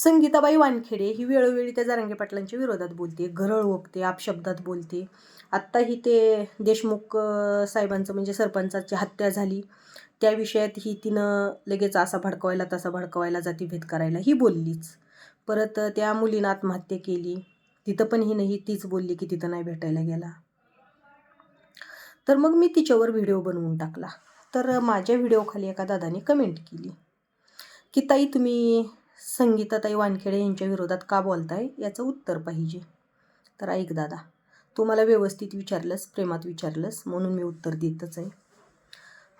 संगीताबाई वानखेडे ही वेळोवेळी त्या जारंगे पाटलांच्या विरोधात बोलते घरळ ओकते आपशब्दात बोलते. आत्ताही ते देशमुख साहेबांचं म्हणजे सरपंचाची हत्या झाली. त्या विषयात ही तिनं लगेच असा भडकवायला तसा भडकवायला जातीभेद करायला ही बोललीच. परत त्या मुलीनं आत्महत्या केली. तिथं पण ही नाही तीच बोलली की तिथं नाही भेटायला गेला. तर मग मी तिच्यावर व्हिडिओ बनवून टाकला. तर माझ्या व्हिडिओखाली एका दादाने कमेंट केली की ताई तुम्ही संगीताताई वानखेडे यांच्या विरोधात का बोलताय? याचं उत्तर पाहिजे. तर ऐक दादा तू मला व्यवस्थित विचारलंस प्रेमात विचारलंस म्हणून मी उत्तर देतच आहे.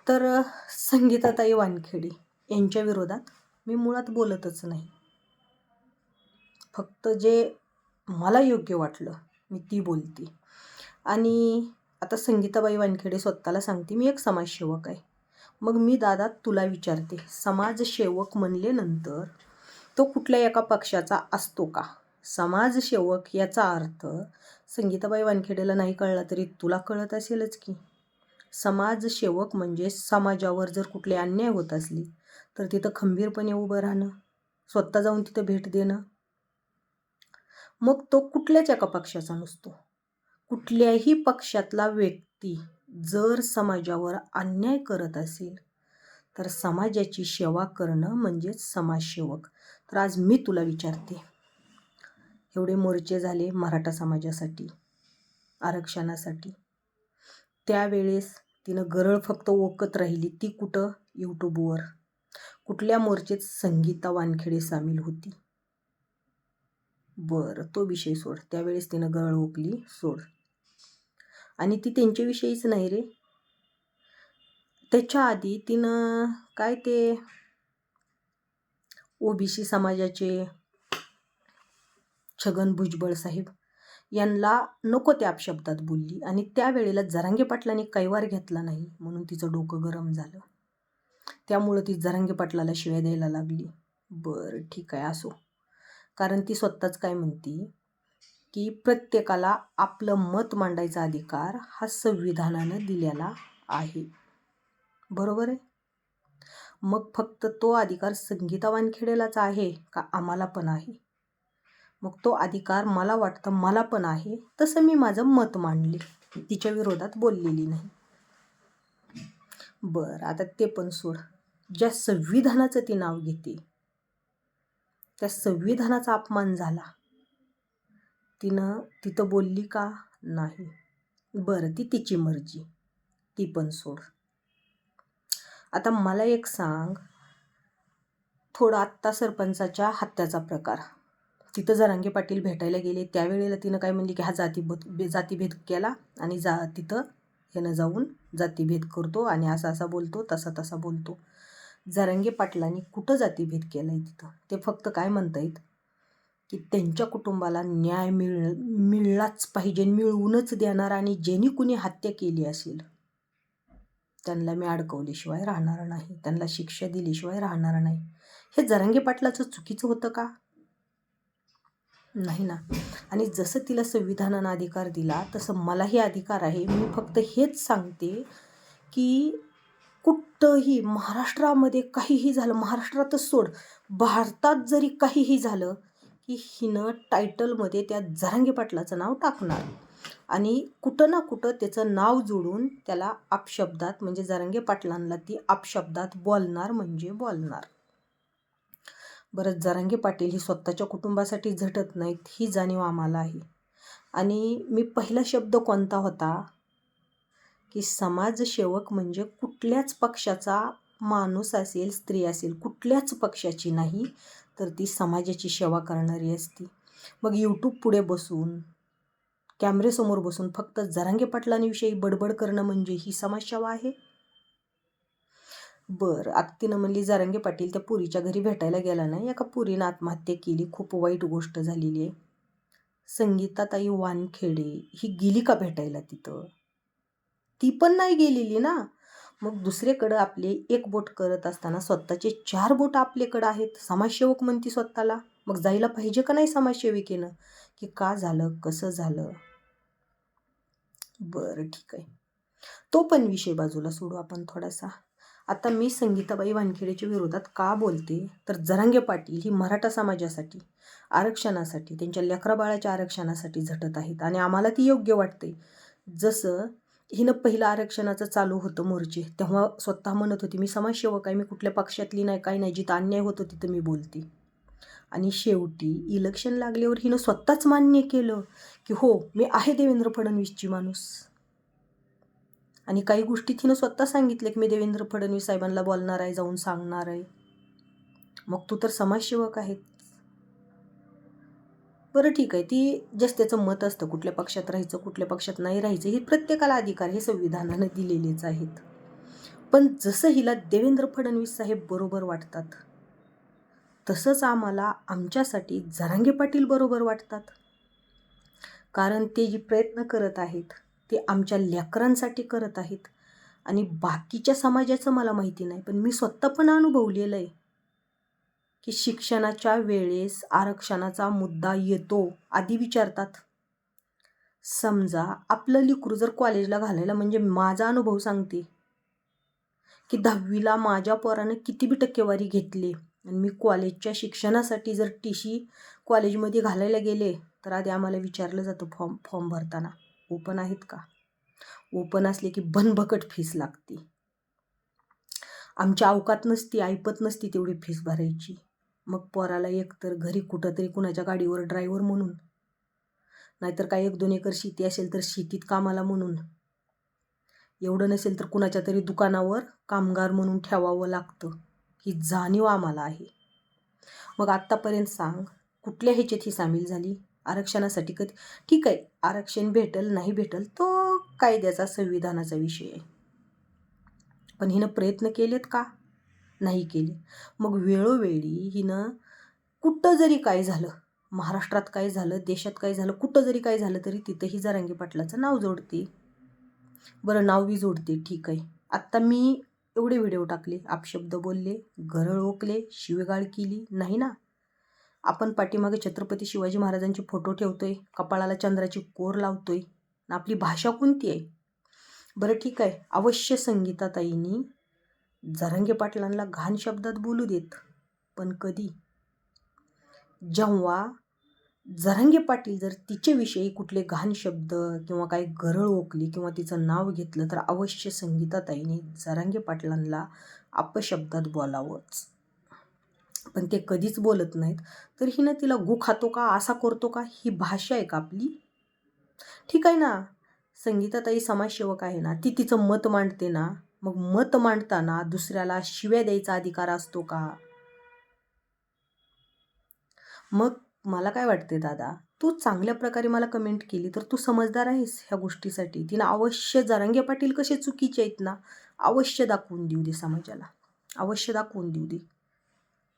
तर संगीताताई वानखेडे यांच्या विरोधात मी मुळात बोलतच नाही. फक्त जे मला योग्य वाटलं मी ती बोलते. आणि आता संगीताबाई वानखेडे स्वतःला सांगते मी एक समाजसेवक आहे. मग मी दादा तुला विचारते समाजसेवक म्हणल्यानंतर तो कुठल्या एका पक्षाचा असतो का? समाजसेवक याचा अर्थ संगीताबाई वानखेडेला नाही कळला तरी तुला कळत असेलच की. समाजसेवक म्हणजे समाजावर जर कुठले अन्याय होत असली तर तिथं खंबीरपणे उभं राहणं स्वतः जाऊन तिथं भेट देणं. मग तो कुठल्याच एका पक्षाचा नसतो. कुठल्याही पक्षातला व्यक्ती जर समाजावर अन्याय करत असेल तर समाजाची सेवा करणं म्हणजेच समाजसेवक. तर आज मी तुला विचारते. एवढे मोर्चे झाले मराठा समाजासाठी आरक्षणासाठी. त्यावेळेस तिनं गरळ फक्त ओकत राहिली ती कुठं? यूट्यूबवर. कुठल्या मोर्चेत संगीता वानखेडे सामील होती? बरं तो विषय सोड. त्यावेळेस तिनं गरळ ओकली सोड. आणि ती त्यांच्याविषयीच नाही रे. त्याच्या आधी तिनं काय ते ओबीसी समाजाचे छगन भुजबळ साहेब यांना नको त्या अपशब्दात बोलली. आणि त्यावेळेला जरांगे पाटलाने कैवार घेतला नाही म्हणून तिचं डोकं गरम झालं. त्यामुळं ती जरांगे पाटलाला शिव्या द्यायला लागली. बरं ठीक आहे असो. कारण ती स्वतःच काय म्हणती? की प्रत्येकाला आपलं मत मांडायचा अधिकार हा संविधानानं दिलेला आहे. बरोबर आहे? मग फक्त तो अधिकार संगीता वानखेडेलाच आहे का आम्हाला पण आहे? मग तो अधिकार मला वाटतं मला पण आहे तसं मी माझं मत मांडले. तिच्या विरोधात बोललेली नाही. बरं आता ते पण सोड. ज्या संविधानाचं ती नाव घेते त्या संविधानाचा अपमान झाला. तिनं तिथं बोलली का? नाही. बरं ती तिची मर्जी. ती पण सोड. आता मला एक सांग. थोडा आत्ता सरपंचाच्या हत्याचा प्रकार. तिथं जरांगे पाटील भेटायला गेले. त्यावेळेला तिनं काय म्हणली की हा जातीभेद जातीभेद केला आणि जा तिथं ह्यानं जाऊन जातीभेद करतो आणि असा असा बोलतो तसा तसा बोलतो. जरांगे पाटलांनी कुठं जातीभेद केला आहे तिथं? ते फक्त काय म्हणतायत की त्यांच्या कुटुंबाला न्याय मिळ मिळलाच पाहिजे मिळवूनच देणार आणि ज्यांनी कुणी हत्या केली असेल त्यांना मी अडकवल्याशिवाय राहणार नाही. त्यांना शिक्षा दिल्याशिवाय राहणार नाही. हे जरांगे पाटलाचं चुकीचं होतं का? नाही ना. आणि जसं तिला संविधानानं अधिकार दिला तसं मलाही अधिकार आहे. मी फक्त हेच सांगते की कुठंही महाराष्ट्रामध्ये काहीही झालं महाराष्ट्रातच सोड. भारतात जरी काहीही झालं की हिनं टायटलमध्ये त्या जरांगे पाटलाचं नाव टाकणार. आणि कुठं ना कुठं त्याचं नाव जोडून त्याला अपशब्दात म्हणजे जरांगे पाटलांना ती अपशब्दात बोलणार म्हणजे बोलणार. बरं जरांगे पाटील ही स्वतःच्या कुटुंबासाठी झटत नाहीत ही जाणीव आम्हाला आहे. आणि मी पहिला शब्द कोणता होता? की समाजसेवक म्हणजे कुठल्याच पक्षाचा माणूस असेल स्त्री असेल कुठल्याच पक्षाची नाही तर ती समाजाची सेवा करणारी असती. मग यूट्यूब पुढे बसून कॅमेरेसमोर बसून फक्त जरांगे पाटलांविषयी बडबड करणं म्हणजे ही समाजसेवा आहे? बरं आत्तीनं तिनं म्हणली जरांगे पाटील त्या पुरीच्या घरी भेटायला गेला नाही एका पुरीनं आत्महत्या केली. खूप वाईट गोष्ट झालेली आहे. संगीताताई वानखेडे ही गेली का भेटायला तिथं? ती पण नाही गेलेली ना? मग दुसरेकडं आपले एक बोट करत असताना स्वतःचे चार बोट आपल्याकडं आहेत. समाजसेवक म्हणती स्वतःला. मग जायला पाहिजे का नाही समाजसेविकेनं? की का झालं? कसं झालं? बरं ठीक आहे. तो पण विषय बाजूला सोडू आपण थोडासा. आता मी संगीताबाई वानखेडेच्या विरोधात का बोलते? तर जरांगे पाटील ही मराठा समाजासाठी आरक्षणासाठी त्यांच्या लेकराबाळाच्या आरक्षणासाठी झटत आहेत आणि आम्हाला ती योग्य वाटते. जसं हिनं पहिलं आरक्षणाचं चालू होतं मोर्चे तेव्हा स्वतः म्हणत होती मी समाजसेवक आहे मी कुठल्या पक्षातली नाही काही नाही जिथं अन्याय होतो तिथं मी बोलते. आणि शेवटी इलेक्शन लागल्यावर हिनं स्वतःच मान्य केलं की हो मी आहे देवेंद्र फडणवीसची माणूस. आणि काही गोष्टी तिनं स्वतः सांगितल्या की मी देवेंद्र फडणवीस साहेबांना बोलणार आहे जाऊन सांगणार आहे. मग तू तर समाजसेवक आहे बरं ठीक आहे ती जस्ट त्याचं मत असतं कुठल्या पक्षात राहायचं कुठल्या पक्षात नाही राहायचं हे प्रत्येकाला अधिकार हे संविधानानं दिलेलेच आहेत. पण जसं हिला देवेंद्र फडणवीस साहेब बरोबर वाटतात तसंच आम्हाला आमच्यासाठी जरांगे पाटील बरोबर वाटतात. कारण ते जे प्रयत्न करत आहेत ते आमच्या लेकरांसाठी करत आहेत. आणि बाकीच्या समाजाचं मला माहिती नाही पण मी स्वतः पण अनुभवलेलं आहे की शिक्षणाच्या वेळेस आरक्षणाचा मुद्दा येतो आधी विचारतात. समजा आपलं लिकरू जर कॉलेजला घालायला म्हणजे माझा अनुभव सांगते की दहावीला माझ्या पोरानं किती बी टक्केवारी घेतली आणि मी कॉलेजच्या शिक्षणासाठी जर टी सी कॉलेजमध्ये घालायला गेले तर आधी आम्हाला विचारलं जातं फॉर्म फॉर्म भरताना ओपन आहेत का? ओपन असले की भनभकट फीस लागते. आमच्या अवकात नसती ऐपत नसती तेवढी फीस भरायची. मग पोराला एकतर घरी कुठंतरी कुणाच्या गाडीवर ड्रायव्हर म्हणून नाहीतर काय एक दोन एकर शेती असेल तर शेतीत कामाला म्हणून. एवढं नसेल तर कुणाच्या तरी दुकानावर कामगार म्हणून ठेवावं लागतं. ही जाणीव आम्हाला आहे. मग आत्तापर्यंत सांग कुठल्या ह्याच्यात ही सामील झाली? आरक्षणासाठी कधी? ठीक आहे आरक्षण भेटल नाही भेटल तो कायद्याचा संविधानाचा विषय आहे. पण हिनं प्रयत्न केलेत का? नाही केले. मग वेळोवेळी हिनं कुठं जरी काय झालं महाराष्ट्रात काय झालं देशात काय झालं कुठं जरी काय झालं तरी तिथंही जरांगी पाटलाचं नाव जोडते. बरं नाव बी जोडते ठीक आहे. आत्ता मी एवढे व्हिडिओ टाकले आपशब्द बोलले गरळ ओकले शिवेगाळ केली नाही ना? आपण पाठीमागे छत्रपती शिवाजी महाराजांचे फोटो ठेवतोय कपाळाला चंद्राची कोर लावतोय आपली भाषा कोणती आहे? बरं ठीक आहे अवश्य संगीताताईंनी जरंगे पाटलांना घाण शब्दात बोलू देत पण कधी? जेव्हा जरांगे पाटील जर तिच्याविषयी कुठले घाण शब्द किंवा काही गरळ ओकली किंवा तिचं नाव घेतलं तर अवश्य संगीताताईने जरांगे पाटलांना अपशब्दात बोलावंच. पण ते कधीच बोलत नाहीत. तर हिनं तिला गु खातो का असा करतो का ही भाषा आहे का आपली. ठीक आहे ना? संगीताताई समाजसेवक आहे ना ती तिचं मत मांडते ना मग मत मांडताना दुसऱ्याला शिव्या द्यायचा अधिकार असतो का? मग मला काय वाटते दादा तू चांगल्या प्रकारे मला कमेंट केली तर तू समजदार आहेस ह्या गोष्टीसाठी. तिनं अवश्य जरंगे पाटील कसे चुकीचे आहेत ना अवश्य दाखवून देऊ दे समाजाला. अवश्य दाखवून देऊ दे.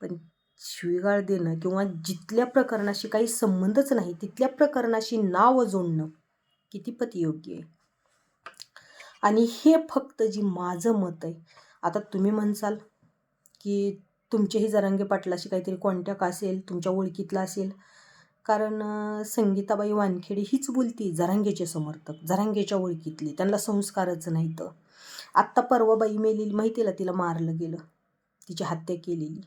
पण शिवीगाळ देणं किंवा जिथल्या प्रकरणाशी काही संबंधच नाही तिथल्या प्रकरणाशी नाव जोडणं कितीपत योग्य आहे. आणि हे फक्त जी माझं मत आहे. आता तुम्ही म्हणसाल की तुमचेही जरांगे पाटलाशी काहीतरी कॉन्टॅक्ट असेल तुमच्या ओळखीतला असेल. कारण संगीताबाई वानखेडे हीच बोलती जरांगेचे समर्थक जरांगेच्या ओळखीतली त्यांना संस्कारच नाहीत. आत्ता परवा बाई मेलेली माहितीला तिला मारलं गेलं? तिची हत्या केलेली.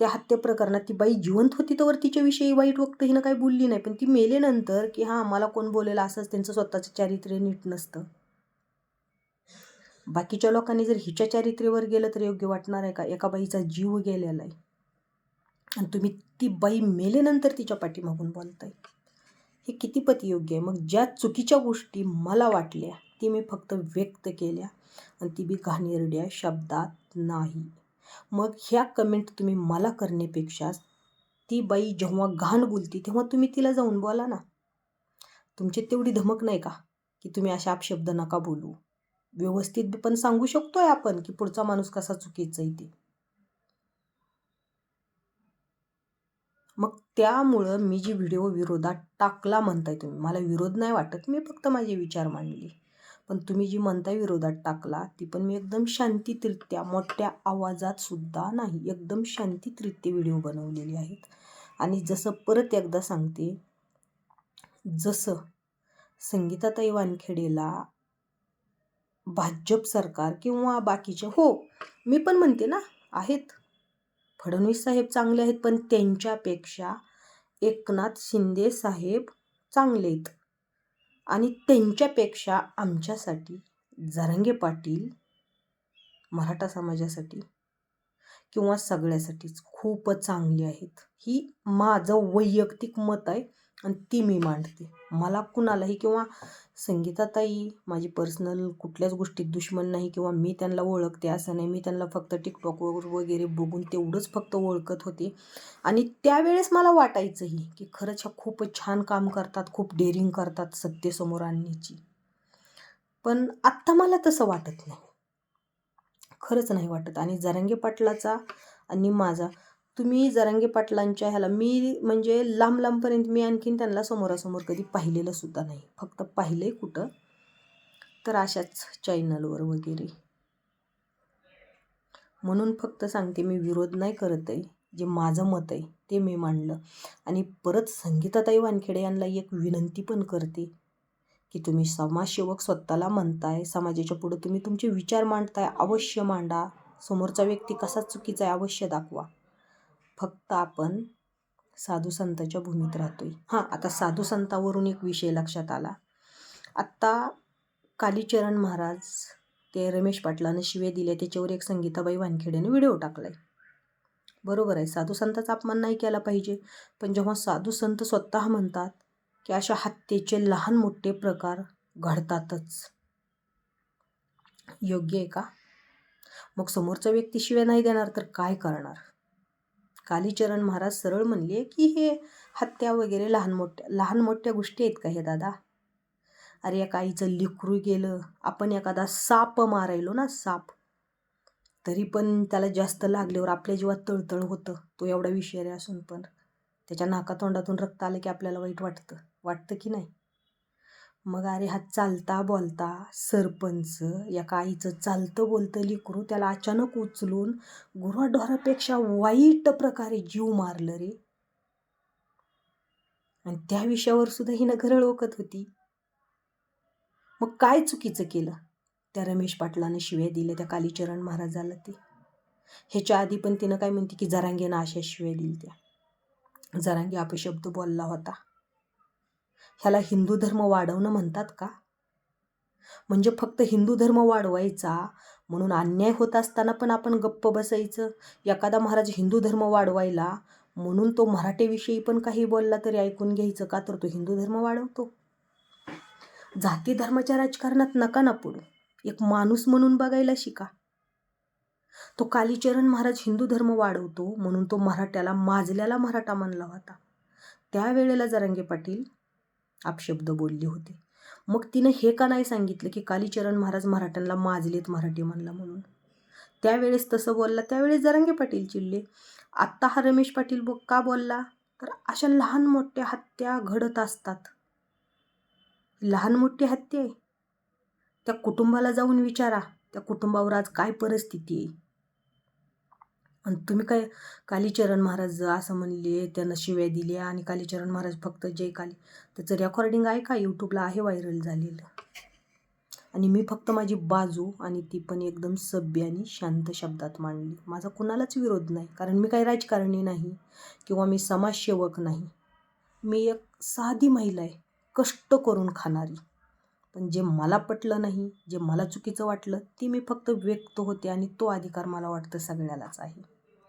त्या हत्या प्रकरणात ती बाई जिवंत होती तर तिच्याविषयी वाईट वक्त हिनं काही बोलली नाही. पण ती मेलेनंतर की हां मला कोण बोलेलं असंच त्यांचं स्वतःचं चारित्र्य नीट नसतं. बाकीच्या लोकांनी जर हिच्या चारित्र्यावर गेलं तर योग्य वाटणार आहे का? एका बाईचा जीव गेलेला आहे. आणि तुम्ही ती बाई मेलेनंतर तिच्या पाठीमागून बोलताय हे कितीपत योग्य आहे. मग ज्या चुकीच्या गोष्टी मला वाटल्या ती मी फक्त व्यक्त केल्या आणि ती बी घाणेरड्या शब्दात नाही. मग ह्या कमेंट तुम्ही मला करण्यापेक्षा ती बाई जेव्हा घाण बोलती तेव्हा तुम्ही तिला जाऊन बोला ना. तुमची तेवढी धमक नाही का? की तुम्ही अशा अपशब्द नका बोलू. व्यवस्थित पण सांगू शकतो आहे आपण की पुढचा माणूस कसा चुकीचा आहे ते. मग त्यामुळं मी जी व्हिडिओ विरोधात टाकला म्हणताय तुम्ही मला विरोध नाही वाटत मी फक्त माझे विचार मांडले. पण तुम्ही जी म्हणताय विरोधात टाकला ती पण मी एकदम शांतीतरित्या मोठ्या आवाजात सुद्धा नाही एकदम शांतीतरित्या व्हिडिओ बनवलेले आहेत. आणि जसं परत एकदा सांगते जसं संगीताताई वानखेडेला भाजप सरकार किंवा बाकीचे. हो मी पण म्हणते ना आहेत. फडणवीस साहेब चांगले आहेत पण त्यांच्यापेक्षा एकनाथ शिंदे साहेब चांगले आहेत. आणि त्यांच्यापेक्षा आमच्यासाठी जरांगे पाटील मराठा समाजासाठी किंवा सगळ्यासाठीच खूपच चांगली आहेत. ही माझं वैयक्तिक मत आहे. आणि ती मी मांडते. मला कुणालाही किंवा संगीताताई माझी पर्सनल कुठल्याच गोष्टीत दुश्मन नाही किंवा मी त्यांना ओळखते असं नाही. मी त्यांना फक्त टिकटॉकवर वगैरे बघून तेवढंच फक्त ओळखत होते. आणि त्यावेळेस मला वाटायचंही की खरंच ह्या खूपच छान काम करतात खूप डेअरिंग करतात सत्तेसमोर आणण्याची. पण आत्ता मला तसं वाटत नाही. खरंच नाही वाटत. आणि जरांगे पाटलाचा आणि माझा तुम्ही जरांगे पाटलांच्या ह्याला मी म्हणजे लांब लांबपर्यंत मी आणखीन त्यांना समोरासमोर कधी पाहिलेलं सुद्धा नाही. फक्त पाहिलं कुठं? तर अशाच चॅनलवर वगैरे. म्हणून फक्त सांगते मी विरोध नाही करत आहे. जे माझं मत आहे ते मी मांडलं. आणि परत संगीताताई वानखेडे यांना एक विनंती पण करते की तुम्ही समाजसेवक स्वतःला म्हणताय समाजाच्या पुढं तुम्ही तुमचे विचार मांडताय अवश्य मांडा. समोरचा व्यक्ती कसा चुकीचा आहे अवश्य दाखवा. फक्त आपण साधू संतांच्या भूमीत राहतो आहे हां आता साधू संतावरून एक विषय लक्षात आला. आत्ता कालीचरण महाराज ते रमेश पाटलानं शिवे दिले त्याच्यावर एक संगीताबाई वानखेड्यानं व्हिडिओ टाकला आहे बरोबर आहे साधू संतांचा अपमान नाही केला पाहिजे. पण जेव्हा साधू संत स्वतः म्हणतात की अशा हत्येचे लहान मोठे प्रकार घडतातच. योग्य आहे का? मग समोरचा व्यक्ती शिवे नाही देणार तर काय करणार? कालीचरण महाराज सरळ म्हणले की हे हत्या वगैरे लहान मोठ्या लहान मोठ्या गोष्टी आहेत का हे दादा? अरे एका आईचं लिकरू गेलं. आपण एखादा साप मारायलो ना साप. तरी पण त्याला जास्त लागल्यावर आपल्या जीवात तळतळ होतं. तो एवढा विषारी असून पण. त्याच्या नाकातोंडातून रक्त आलं की आपल्याला वाईट वाटतं. वाटतं की नाही? मग अरे हा चालता बोलता सरपंच या आईचं चालतं बोलतं लिकरू त्याला अचानक उचलून गुराढोरापेक्षा वाईट प्रकारे जीव मारलं रे. आणि त्या विषयावर सुद्धा हिनं घरळ ओकत होती. मग काय चुकीचं केलं? त्या रमेश पाटलानं शिव्या दिल्या त्या कालीचरण महाराजाला ते. ह्याच्या आधी पण तिनं काय म्हणते की जरांगेनं अशा शिव्या दिल्या त्या जरांगे अपशब्द बोलला होता. ह्याला हिंदू धर्म वाढवणं म्हणतात का? म्हणजे फक्त हिंदू धर्म वाढवायचा म्हणून अन्याय होत असताना पण आपण गप्प बसायचं? एखादा महाराज हिंदू धर्म वाढवायला म्हणून तो मराठीविषयी पण काही बोलला तरी ऐकून घ्यायचं का? तर तो हिंदू धर्म वाढवतो. जाती धर्माच्या राजकारणात नका ना पडू एक माणूस म्हणून बघायला शिका. तो कालीचरण महाराज हिंदू धर्म वाढवतो म्हणून तो मराठ्याला माजल्याला मराठा मानला होता. त्यावेळेला जरांगे पाटील अपशब्द बोलले होते. मग तिनं हे का नाही सांगितलं की कालीचरण महाराज मराठ्यांना माजलेत मराठी म्हणला म्हणून? त्यावेळेस तसं बोलला त्यावेळेस जरांगे पाटील चिडले. आत्ता हा रमेश पाटील बो का बोलला? तर अशा लहान मोठ्या हत्या घडत असतात. लहान मोठी हत्या आहे. त्या कुटुंबाला जाऊन विचारा. त्या कुटुंबावर आज काय परिस्थिती आहे? आणि तुम्ही काय कालीचरण महाराज असं म्हणले त्यांना शिव्या दिल्या आणि कालीचरण महाराज फक्त जय काली. त्याचं रेकॉर्डिंग आहे का? यूट्यूबला आहे व्हायरल झालेलं. आणि मी फक्त माझी बाजू आणि ती पण एकदम सभ्य आणि शांत शब्दात मांडली. माझा कुणालाच विरोध नाही. कारण मी काही राजकारणी नाही किंवा मी समाजसेवक नाही. मी एक साधी महिला आहे. कष्ट करून खाणारी. पण जे मला पटलं नाही जे मला चुकीचं वाटलं ते मी फक्त व्यक्त होते आणि तो अधिकार मला वाटतं सगळ्यालाच आहे.